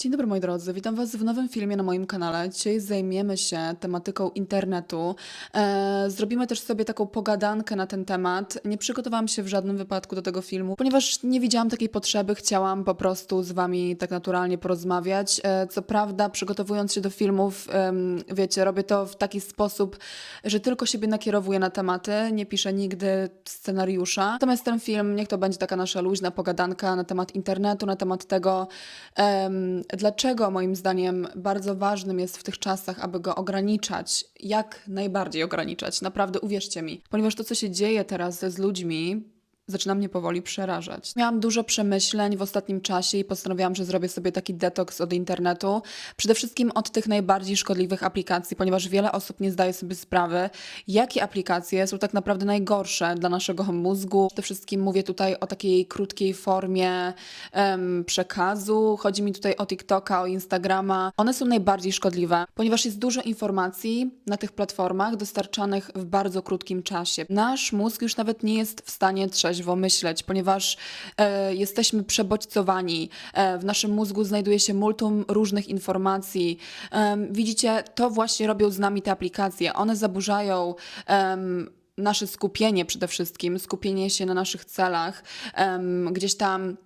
Dzień dobry moi drodzy, witam Was w nowym filmie na moim kanale. Dzisiaj zajmiemy się tematyką internetu. E, zrobimy też sobie taką pogadankę na ten temat. Nie przygotowałam się w żadnym wypadku do tego filmu, ponieważ nie widziałam takiej potrzeby, chciałam po prostu z Wami tak naturalnie porozmawiać. E, co prawda, przygotowując się do filmów, wiecie, robię to w taki sposób, że tylko siebie nakierowuję na tematy, nie piszę nigdy scenariusza. Natomiast ten film, niech to będzie taka nasza luźna pogadanka na temat internetu, na temat tego, dlaczego moim zdaniem bardzo ważnym jest w tych czasach, aby go ograniczać, jak najbardziej ograniczać. Naprawdę uwierzcie mi, ponieważ to, co się dzieje teraz z ludźmi, zaczyna mnie powoli przerażać. Miałam dużo przemyśleń w ostatnim czasie i postanowiłam, że zrobię sobie taki detoks od internetu. Przede wszystkim od tych najbardziej szkodliwych aplikacji, ponieważ wiele osób nie zdaje sobie sprawy, jakie aplikacje są tak naprawdę najgorsze dla naszego mózgu. Przede wszystkim mówię tutaj o takiej krótkiej formie em, przekazu. Chodzi mi tutaj o TikToka, o Instagrama. One są najbardziej szkodliwe, ponieważ jest dużo informacji na tych platformach dostarczanych w bardzo krótkim czasie. Nasz mózg już nawet nie jest w stanie trzeźwo myśleć, ponieważ e, jesteśmy przebodźcowani. E, w naszym mózgu znajduje się multum różnych informacji. Em, widzicie, to właśnie robią z nami te aplikacje. One zaburzają nasze skupienie przede wszystkim, skupienie się na naszych celach, gdzieś tam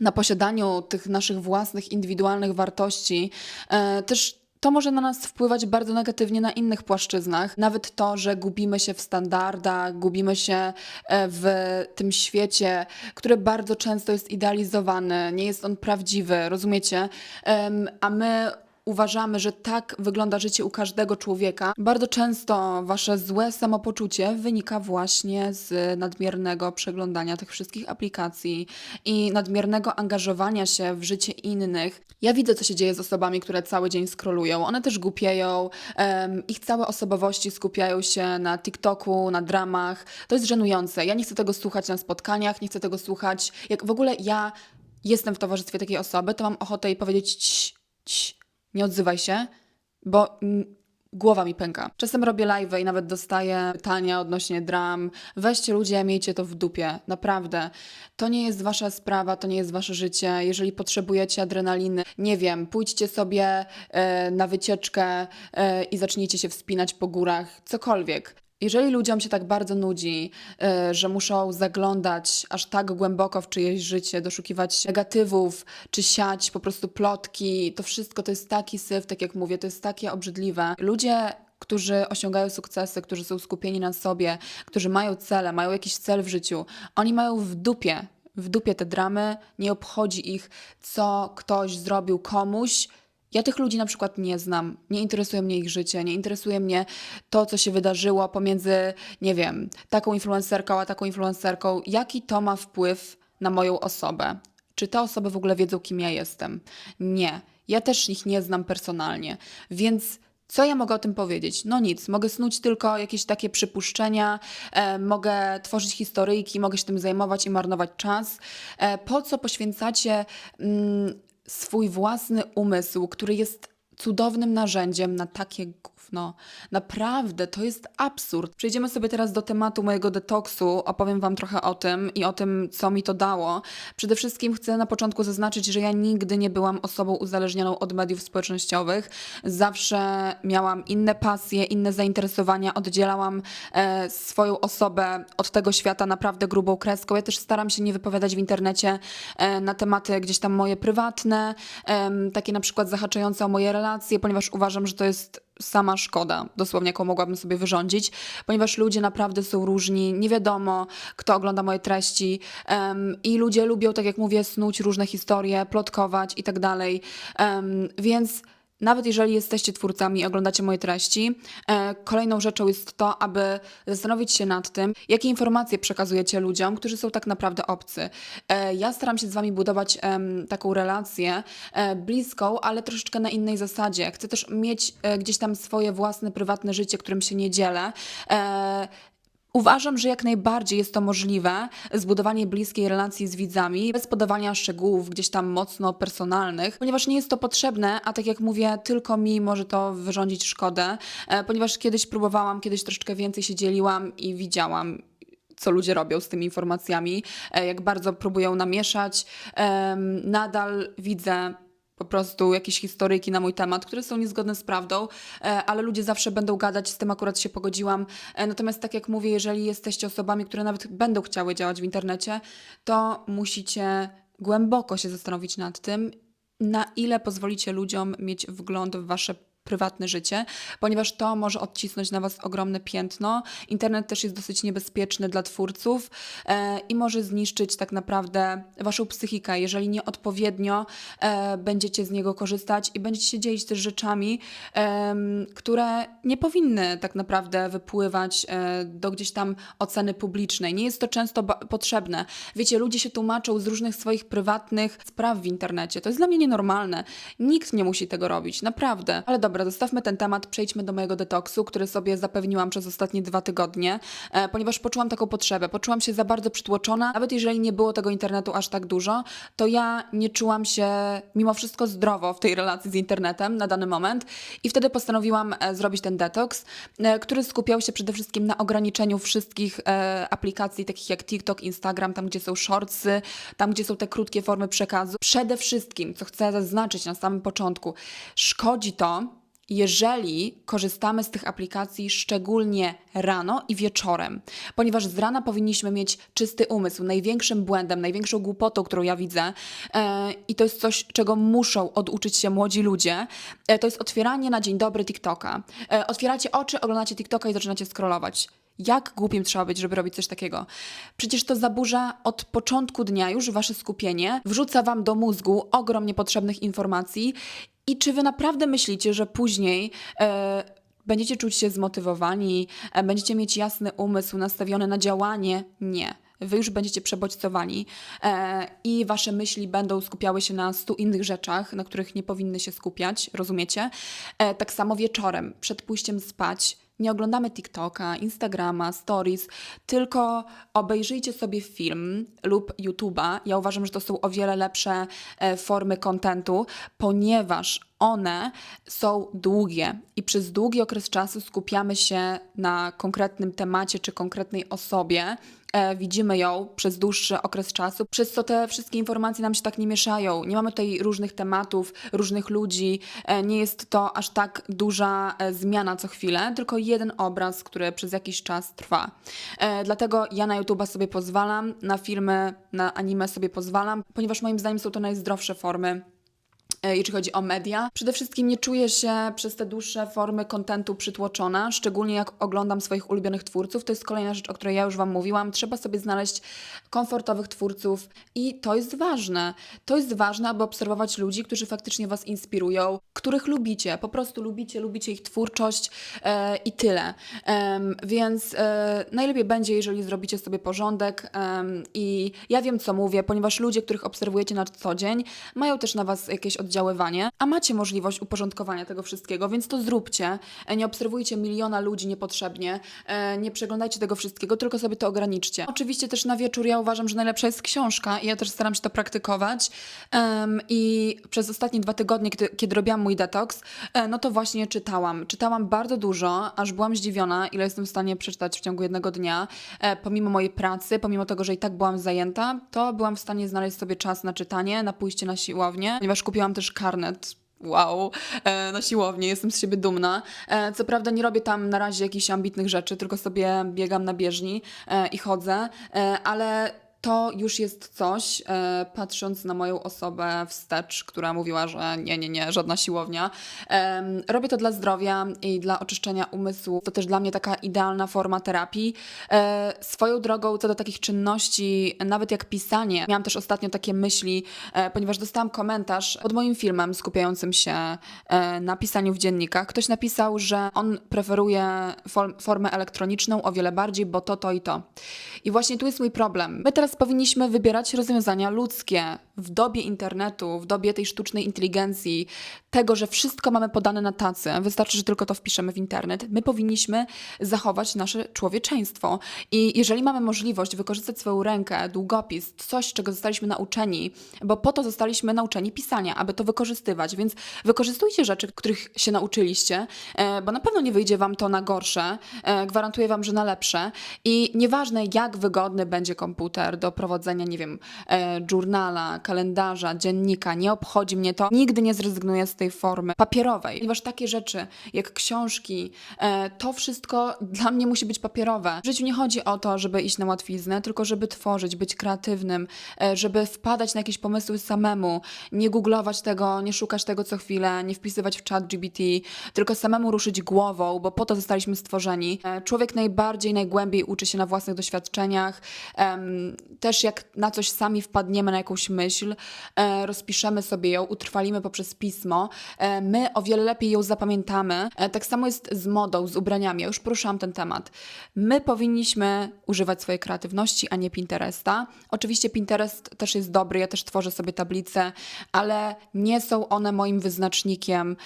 na posiadaniu tych naszych własnych, indywidualnych wartości. E, też to może na nas wpływać bardzo negatywnie na innych płaszczyznach. Nawet to, że gubimy się w standardach, gubimy się e, w tym świecie, który bardzo często jest idealizowany, nie jest on prawdziwy, rozumiecie? A my uważamy, że tak wygląda życie u każdego człowieka. Bardzo często wasze złe samopoczucie wynika właśnie z nadmiernego przeglądania tych wszystkich aplikacji i nadmiernego angażowania się w życie innych. Ja widzę, co się dzieje z osobami, które cały dzień scrollują. One też głupieją, ich całe osobowości skupiają się na TikToku, na dramach. To jest żenujące. Ja nie chcę tego słuchać na spotkaniach, nie chcę tego słuchać. Jak w ogóle ja jestem w towarzystwie takiej osoby, to mam ochotę jej powiedzieć cii, nie odzywaj się, bo głowa mi pęka. Czasem robię live i nawet dostaję pytania odnośnie dram. Weźcie ludzie, miejcie to w dupie. Naprawdę. To nie jest wasza sprawa, to nie jest wasze życie. Jeżeli potrzebujecie adrenaliny, nie wiem, pójdźcie sobie e, na wycieczkę e, i zacznijcie się wspinać po górach, cokolwiek. Jeżeli ludziom się tak bardzo nudzi, y, że muszą zaglądać aż tak głęboko w czyjeś życie, doszukiwać negatywów, czy siać po prostu plotki, to wszystko to jest taki syf, tak jak mówię, to jest takie obrzydliwe. Ludzie którzy osiągają sukcesy, którzy są skupieni na sobie, którzy mają cele, mają jakiś cel w życiu, oni mają w dupie, w dupie te dramy, nie obchodzi ich, co ktoś zrobił komuś, ja tych ludzi na przykład nie znam, nie interesuje mnie ich życie, nie interesuje mnie to, co się wydarzyło pomiędzy, nie wiem, taką influencerką a taką influencerką. Jaki to ma wpływ na moją osobę? Czy te osoby w ogóle wiedzą, kim ja jestem? Nie. Ja też ich nie znam personalnie, więc co ja mogę o tym powiedzieć? No nic, mogę snuć tylko jakieś takie przypuszczenia, e, mogę tworzyć historyjki, mogę się tym zajmować i marnować czas. E, po co poświęcacie mm, swój własny umysł, który jest cudownym narzędziem na takie gówno. Naprawdę, to jest absurd. Przejdziemy sobie teraz do tematu mojego detoksu. Opowiem Wam trochę o tym i o tym, co mi to dało. Przede wszystkim chcę na początku zaznaczyć, że ja nigdy nie byłam osobą uzależnioną od mediów społecznościowych. Zawsze miałam inne pasje, inne zainteresowania, oddzielałam e, swoją osobę od tego świata naprawdę grubą kreską. Ja też staram się nie wypowiadać w internecie e, na tematy gdzieś tam moje prywatne, em, takie na przykład zahaczające o moje relacje, ponieważ uważam, że to jest sama szkoda, dosłownie jaką mogłabym sobie wyrządzić, ponieważ ludzie naprawdę są różni, nie wiadomo, kto ogląda moje treści em, i ludzie lubią, tak jak mówię, snuć różne historie, plotkować i tak dalej, więc nawet jeżeli jesteście twórcami i oglądacie moje treści, e, kolejną rzeczą jest to, aby zastanowić się nad tym, jakie informacje przekazujecie ludziom, którzy są tak naprawdę obcy. E, ja staram się z wami budować taką relację e, bliską, ale troszeczkę na innej zasadzie. Chcę też mieć gdzieś tam swoje własne, prywatne życie, którym się nie dzielę. Uważam, że jak najbardziej jest to możliwe, zbudowanie bliskiej relacji z widzami, bez podawania szczegółów gdzieś tam mocno personalnych, ponieważ nie jest to potrzebne, a tak jak mówię, tylko mi może to wyrządzić szkodę, e, ponieważ kiedyś próbowałam, kiedyś troszeczkę więcej się dzieliłam i widziałam, co ludzie robią z tymi informacjami, e, jak bardzo próbują namieszać. Nadal widzę po prostu jakieś historyjki na mój temat, które są niezgodne z prawdą, e, ale ludzie zawsze będą gadać, z tym akurat się pogodziłam. E, Natomiast tak jak mówię, jeżeli jesteście osobami, które nawet będą chciały działać w internecie, to musicie głęboko się zastanowić nad tym, na ile pozwolicie ludziom mieć wgląd w wasze prywatne życie, ponieważ to może odcisnąć na Was ogromne piętno. Internet też jest dosyć niebezpieczny dla twórców e, i może zniszczyć tak naprawdę Waszą psychikę, jeżeli nieodpowiednio e, będziecie z niego korzystać i będziecie się dzielić też rzeczami, em, które nie powinny tak naprawdę wypływać e, do gdzieś tam oceny publicznej. Nie jest to często potrzebne. Wiecie, ludzie się tłumaczą z różnych swoich prywatnych spraw w internecie. To jest dla mnie nienormalne. Nikt nie musi tego robić, naprawdę. Ale dobra, zostawmy ten temat, przejdźmy do mojego detoksu, który sobie zapewniłam przez ostatnie dwa tygodnie, e, ponieważ poczułam taką potrzebę. Poczułam się za bardzo przytłoczona, nawet jeżeli nie było tego internetu aż tak dużo, to ja nie czułam się mimo wszystko zdrowo w tej relacji z internetem na dany moment i wtedy postanowiłam e, zrobić ten detoks, e, który skupiał się przede wszystkim na ograniczeniu wszystkich aplikacji takich jak TikTok, Instagram, tam gdzie są shortsy, tam gdzie są te krótkie formy przekazu. Przede wszystkim, co chcę zaznaczyć na samym początku, szkodzi to, jeżeli korzystamy z tych aplikacji szczególnie rano i wieczorem, ponieważ z rana powinniśmy mieć czysty umysł. Największym błędem, największą głupotą, którą ja widzę, e, i to jest coś, czego muszą oduczyć się młodzi ludzie, e, to jest otwieranie na dzień dobry TikToka. E, otwieracie oczy, oglądacie TikToka i zaczynacie scrollować. Jak głupim trzeba być, żeby robić coś takiego? Przecież to zaburza od początku dnia już wasze skupienie, wrzuca wam do mózgu ogrom niepotrzebnych informacji. I czy wy naprawdę myślicie, że później e, będziecie czuć się zmotywowani, e, będziecie mieć jasny umysł nastawiony na działanie? Nie. Wy już będziecie przebodźcowani e, i wasze myśli będą skupiały się na stu innych rzeczach, na których nie powinny się skupiać, rozumiecie? E, tak samo wieczorem, przed pójściem spać, nie oglądamy TikToka, Instagrama, Stories, tylko obejrzyjcie sobie film lub YouTube'a. Ja uważam, że to są o wiele lepsze e, formy kontentu, ponieważ one są długie i przez długi okres czasu skupiamy się na konkretnym temacie czy konkretnej osobie. E, widzimy ją przez dłuższy okres czasu, przez co te wszystkie informacje nam się tak nie mieszają. Nie mamy tutaj różnych tematów, różnych ludzi, e, nie jest to aż tak duża e, zmiana co chwilę, tylko jeden obraz, który przez jakiś czas trwa. Dlatego ja na YouTube'a sobie pozwalam, na filmy, na anime sobie pozwalam, ponieważ moim zdaniem są to najzdrowsze formy e, jeśli chodzi o media. Przede wszystkim nie czuję się przez te dłuższe formy kontentu przytłoczona, szczególnie jak oglądam swoich ulubionych twórców. To jest kolejna rzecz, o której ja już Wam mówiłam. Trzeba sobie znaleźć komfortowych twórców i to jest ważne. To jest ważne, aby obserwować ludzi, którzy faktycznie Was inspirują, których lubicie, po prostu lubicie, lubicie ich twórczość e, i tyle. Więc e, najlepiej będzie, jeżeli zrobicie sobie porządek i ja wiem, co mówię, ponieważ ludzie, których obserwujecie na co dzień, mają też na Was jakieś oddziaływanie, a macie możliwość uporządkowania tego wszystkiego, więc to zróbcie. E, Nie obserwujcie miliona ludzi niepotrzebnie, e, nie przeglądajcie tego wszystkiego, tylko sobie to ograniczcie. Oczywiście też na wieczór ja uważam, że najlepsza jest książka i ja też staram się to praktykować. I przez ostatnie dwa tygodnie, kiedy, robiłam mój detoks, e, no to właśnie czytałam. Czytałam bardzo dużo, aż byłam zdziwiona, ile jestem w stanie przeczytać w ciągu jednego dnia. Pomimo mojej pracy, pomimo tego, że i tak byłam zajęta, to byłam w stanie znaleźć sobie czas na czytanie, na pójście na siłownię, ponieważ kupiłam też karnet Wow, e, na siłownię, jestem z siebie dumna. E, co prawda nie robię tam na razie jakichś ambitnych rzeczy, tylko sobie biegam na bieżni e, i chodzę, ale to już jest coś, e, patrząc na moją osobę wstecz, która mówiła, że nie, nie, nie, żadna siłownia. Robię to dla zdrowia i dla oczyszczenia umysłu. To też dla mnie taka idealna forma terapii. E, swoją drogą co do takich czynności, nawet jak pisanie, miałam też ostatnio takie myśli, e, ponieważ dostałam komentarz pod moim filmem skupiającym się na pisaniu w dziennikach. Ktoś napisał, że on preferuje form, formę elektroniczną o wiele bardziej, bo to, to i to. I właśnie tu jest mój problem. My teraz powinniśmy wybierać rozwiązania ludzkie w dobie internetu, w dobie tej sztucznej inteligencji, tego, że wszystko mamy podane na tacy, wystarczy, że tylko to wpiszemy w internet. My powinniśmy zachować nasze człowieczeństwo. I jeżeli mamy możliwość wykorzystać swoją rękę, długopis, coś, czego zostaliśmy nauczeni, bo po to zostaliśmy nauczeni pisania, aby to wykorzystywać, więc wykorzystujcie rzeczy, których się nauczyliście, e, bo na pewno nie wyjdzie wam to na gorsze, e, gwarantuję wam, że na lepsze. I nieważne, jak wygodny będzie komputer do prowadzenia, nie wiem, e, journala, kalendarza, dziennika, nie obchodzi mnie to, nigdy nie zrezygnuję z tej formy papierowej, ponieważ takie rzeczy jak książki, e, to wszystko dla mnie musi być papierowe. W życiu nie chodzi o to, żeby iść na łatwiznę, tylko żeby tworzyć, być kreatywnym, e, żeby wpadać na jakieś pomysły samemu, nie googlować tego, nie szukać tego co chwilę, nie wpisywać w chat GBT, tylko samemu ruszyć głową, bo po to zostaliśmy stworzeni. E, Człowiek najbardziej, najgłębiej uczy się na własnych doświadczeniach. Też jak na coś sami wpadniemy, na jakąś myśl, e, rozpiszemy sobie ją, utrwalimy poprzez pismo, e, my o wiele lepiej ją zapamiętamy. E, Tak samo jest z modą, z ubraniami. Ja już poruszałam ten temat. My powinniśmy używać swojej kreatywności, a nie Pinteresta. Oczywiście Pinterest też jest dobry, ja też tworzę sobie tablice, ale nie są one moim wyznacznikiem.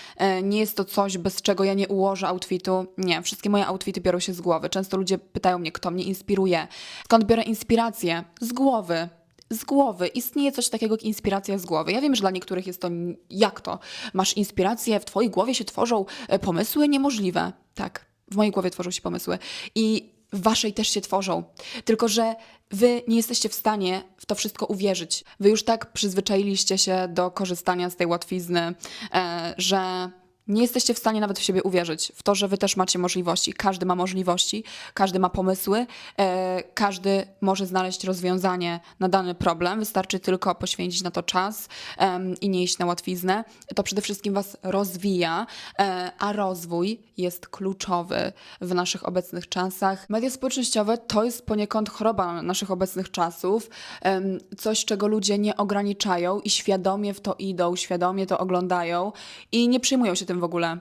Nie jest to coś, bez czego ja nie ułożę outfitu. Nie, wszystkie moje outfity biorą się z głowy. Często ludzie pytają mnie, kto mnie inspiruje. Skąd biorę inspirację? Z głowy. Z głowy. Istnieje coś takiego jak inspiracja z głowy. Ja wiem, że dla niektórych jest to jak to? Masz inspirację, w twojej głowie się tworzą e, pomysły niemożliwe. Tak, w mojej głowie tworzą się pomysły. I w waszej też się tworzą. Tylko, że wy nie jesteście w stanie w to wszystko uwierzyć. Wy już tak przyzwyczailiście się do korzystania z tej łatwizny, e, że nie jesteście w stanie nawet w siebie uwierzyć, w to, że wy też macie możliwości. Każdy ma możliwości, każdy ma pomysły, e, każdy może znaleźć rozwiązanie na dany problem. Wystarczy tylko poświęcić na to czas em, i nie iść na łatwiznę. To przede wszystkim was rozwija, e, a rozwój jest kluczowy w naszych obecnych czasach. Media społecznościowe to jest poniekąd choroba naszych obecnych czasów, em, coś, czego ludzie nie ograniczają i świadomie w to idą, świadomie to oglądają i nie przyjmują się tym w ogóle.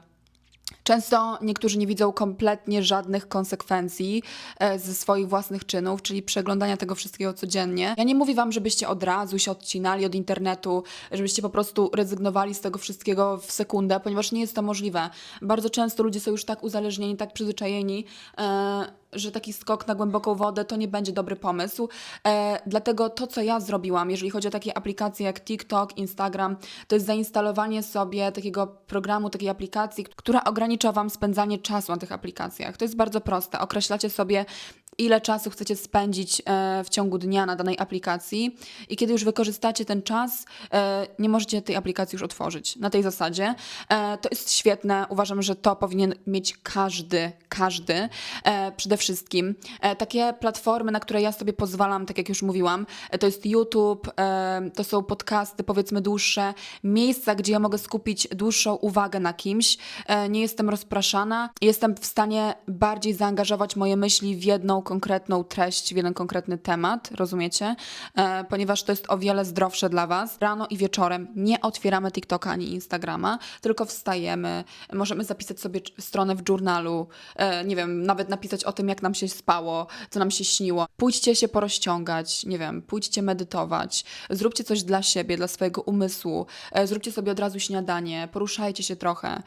Często niektórzy nie widzą kompletnie żadnych konsekwencji e, ze swoich własnych czynów, czyli przeglądania tego wszystkiego codziennie. Ja nie mówię wam, żebyście od razu się odcinali od internetu, żebyście po prostu rezygnowali z tego wszystkiego w sekundę, ponieważ nie jest to możliwe. Bardzo często ludzie są już tak uzależnieni, tak przyzwyczajeni, e, że taki skok na głęboką wodę to nie będzie dobry pomysł. E, dlatego to, co ja zrobiłam, jeżeli chodzi o takie aplikacje jak TikTok, Instagram, to jest zainstalowanie sobie takiego programu, takiej aplikacji, która ogranicza Wam spędzanie czasu na tych aplikacjach. To jest bardzo proste. Określacie sobie, ile czasu chcecie spędzić e, w ciągu dnia na danej aplikacji i kiedy już wykorzystacie ten czas, e, nie możecie tej aplikacji już otworzyć. Na tej zasadzie. E, to jest świetne. Uważam, że to powinien mieć każdy, każdy. Przede wszystkim takie platformy, na które ja sobie pozwalam, tak jak już mówiłam, to jest YouTube, to są podcasty, powiedzmy dłuższe, miejsca, gdzie ja mogę skupić dłuższą uwagę na kimś. Nie jestem rozpraszana, jestem w stanie bardziej zaangażować moje myśli w jedną konkretną treść, w jeden konkretny temat, rozumiecie? E, ponieważ to jest o wiele zdrowsze dla Was. Rano i wieczorem nie otwieramy TikToka ani Instagrama, tylko wstajemy, możemy zapisać sobie stronę w journalu, e, nie wiem, nawet napisać o tym, jak nam się spało, co nam się śniło. Pójdźcie się porozciągać, nie wiem, pójdźcie medytować, zróbcie coś dla siebie, dla swojego umysłu, e, zróbcie sobie od razu śniadanie, poruszajcie się trochę,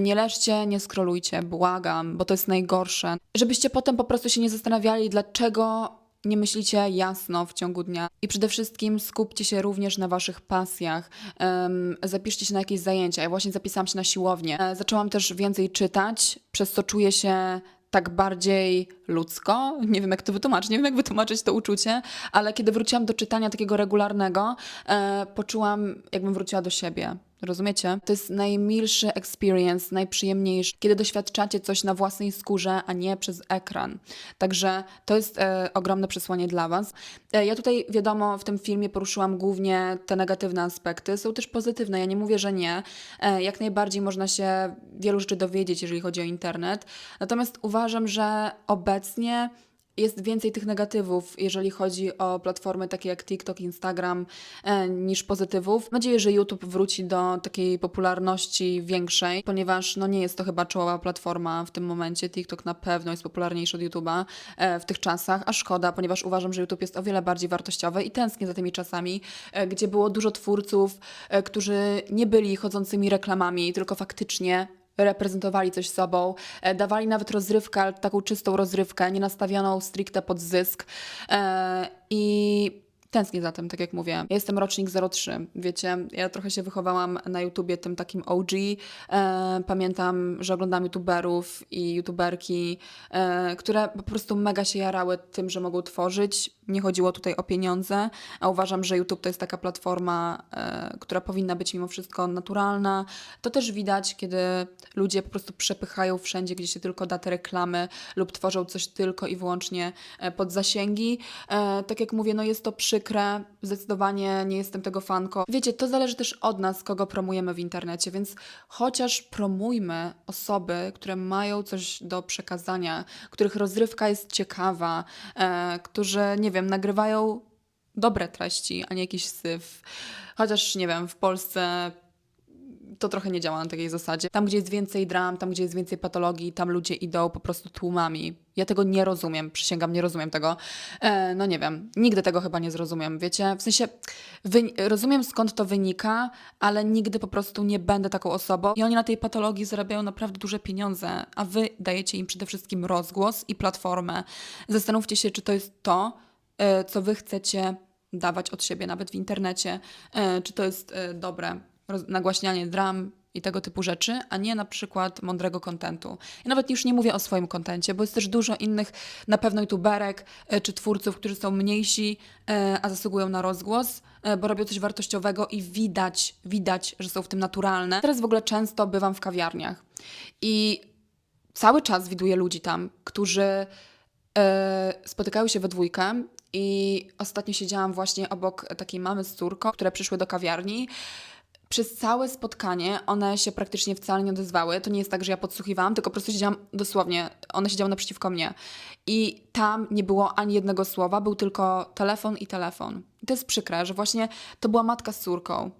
nie leżcie, nie skrolujcie, błagam, bo to jest najgorsze. Żebyście potem po prostu się nie zastanawiali, dlaczego nie myślicie jasno w ciągu dnia. I przede wszystkim skupcie się również na waszych pasjach. Em, zapiszcie się na jakieś zajęcia. Ja właśnie zapisałam się na siłownię. E, zaczęłam też więcej czytać, przez co czuję się tak bardziej ludzko. Nie wiem, jak to wytłumaczyć, nie wiem, jak wytłumaczyć to uczucie, ale kiedy wróciłam do czytania takiego regularnego, e, poczułam, jakbym wróciła do siebie. Rozumiecie? To jest najmilszy experience, najprzyjemniejszy, kiedy doświadczacie coś na własnej skórze, a nie przez ekran. Także to jest e, ogromne przesłanie dla Was. E, ja tutaj, wiadomo, w tym filmie poruszyłam głównie te negatywne aspekty. Są też pozytywne, ja nie mówię, że nie. E, jak najbardziej można się wielu rzeczy dowiedzieć, jeżeli chodzi o internet. Natomiast uważam, że obecnie jest więcej tych negatywów, jeżeli chodzi o platformy takie jak TikTok, Instagram, e, niż pozytywów. Mam nadzieję, że YouTube wróci do takiej popularności większej, ponieważ no nie jest to chyba czołowa platforma w tym momencie. TikTok na pewno jest popularniejszy od YouTube'a e, w tych czasach, a szkoda, ponieważ uważam, że YouTube jest o wiele bardziej wartościowy i tęsknię za tymi czasami, e, gdzie było dużo twórców, którzy nie byli chodzącymi reklamami, tylko faktycznie reprezentowali coś sobą, e, dawali nawet rozrywkę, taką czystą rozrywkę, nie nastawioną stricte pod zysk. E, I tęsknię za tym, tak jak mówię. Ja jestem rocznik 03, wiecie, ja trochę się wychowałam na YouTubie tym takim OG. E, pamiętam, że oglądam YouTuberów i YouTuberki, e, które po prostu mega się jarały tym, że mogą tworzyć. Nie chodziło tutaj o pieniądze, a uważam, że YouTube to jest taka platforma, e, która powinna być mimo wszystko naturalna. To też widać, kiedy ludzie po prostu przepychają wszędzie, gdzie się tylko da te reklamy lub tworzą coś tylko i wyłącznie e, pod zasięgi. E, tak jak mówię, no jest to przykre, zdecydowanie nie jestem tego fanką. Wiecie, to zależy też od nas, kogo promujemy w internecie, więc chociaż promujmy osoby, które mają coś do przekazania, których rozrywka jest ciekawa, e, którzy, nie wiem, nagrywają dobre treści, a nie jakiś syf. Chociaż, nie wiem, w Polsce to trochę nie działa na takiej zasadzie. Tam, gdzie jest więcej dram, tam, gdzie jest więcej patologii, tam ludzie idą po prostu tłumami. Ja tego nie rozumiem, przysięgam, nie rozumiem tego. E, no nie wiem, nigdy tego chyba nie zrozumiem, wiecie? W sensie rozumiem skąd to wynika, ale nigdy po prostu nie będę taką osobą. I oni na tej patologii zarabiają naprawdę duże pieniądze, a wy dajecie im przede wszystkim rozgłos i platformę. Zastanówcie się, czy to jest to, e, co wy chcecie dawać od siebie, nawet w internecie, e, czy to jest e, dobre nagłaśnianie dram i tego typu rzeczy, a nie na przykład mądrego kontentu. Ja nawet już nie mówię o swoim kontencie, bo jest też dużo innych na pewno youtuberek e, czy twórców, którzy są mniejsi, e, a zasługują na rozgłos, e, bo robią coś wartościowego i widać, widać, że są w tym naturalne. Teraz w ogóle często bywam w kawiarniach i cały czas widuję ludzi tam, którzy spotykają się we dwójkę i ostatnio siedziałam właśnie obok takiej mamy z córką, które przyszły do kawiarni. Przez całe spotkanie one się praktycznie wcale nie odezwały. To nie jest tak, że ja podsłuchiwałam, tylko po prostu siedziałam dosłownie, one siedziały naprzeciwko mnie. I tam nie było ani jednego słowa, był tylko telefon i telefon. I to jest przykre, że właśnie to była matka z córką.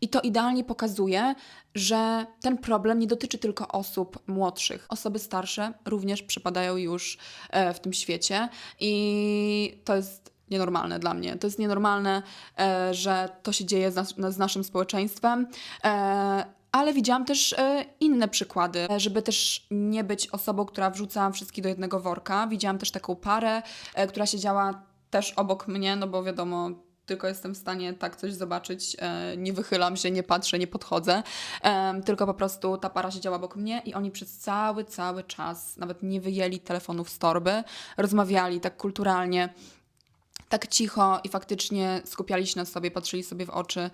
I to idealnie pokazuje, że ten problem nie dotyczy tylko osób młodszych. Osoby starsze również przepadają już e, w tym świecie i to jest nienormalne dla mnie. To jest nienormalne, e, że to się dzieje z, nas, z naszym społeczeństwem. E, ale widziałam też e, inne przykłady, żeby też nie być osobą, która wrzuca wszystkich do jednego worka. Widziałam też taką parę, która siedziała też obok mnie, no bo wiadomo, tylko jestem w stanie tak coś zobaczyć. Nie wychylam się, nie patrzę, nie podchodzę. Tylko po prostu ta para siedziała obok mnie i oni przez cały, cały czas nawet nie wyjęli telefonów z torby. Rozmawiali tak kulturalnie, tak cicho i faktycznie skupiali się na sobie, patrzyli sobie w oczy.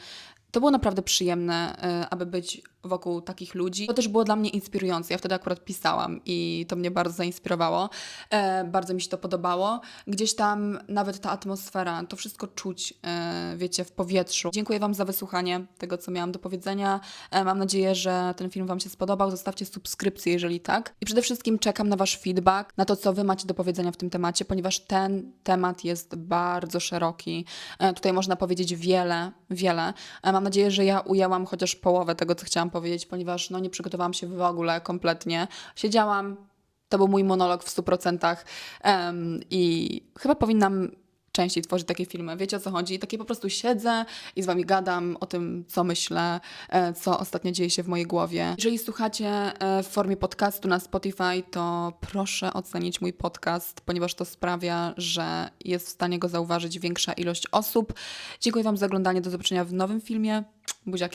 To było naprawdę przyjemne, e, aby być wokół takich ludzi. To też było dla mnie inspirujące. Ja wtedy akurat pisałam i to mnie bardzo zainspirowało. E, bardzo mi się to podobało. Gdzieś tam nawet ta atmosfera, to wszystko czuć, e, wiecie, w powietrzu. Dziękuję Wam za wysłuchanie tego, co miałam do powiedzenia. E, mam nadzieję, że ten film Wam się spodobał. Zostawcie subskrypcję, jeżeli tak. I przede wszystkim czekam na Wasz feedback, na to, co Wy macie do powiedzenia w tym temacie, ponieważ ten temat jest bardzo szeroki. E, tutaj można powiedzieć wiele, wiele. E, mam nadzieję, że ja ujęłam chociaż połowę tego, co chciałam powiedzieć, ponieważ no, nie przygotowałam się w ogóle kompletnie. Siedziałam, to był mój monolog w 100% em, i chyba powinnam częściej tworzyć takie filmy. Wiecie o co chodzi? Takie po prostu siedzę i z wami gadam o tym, co myślę, e, co ostatnio dzieje się w mojej głowie. Jeżeli słuchacie e, w formie podcastu na Spotify, to proszę ocenić mój podcast, ponieważ to sprawia, że jest w stanie go zauważyć większa ilość osób. Dziękuję wam za oglądanie. Do zobaczenia w nowym filmie. Buziaki.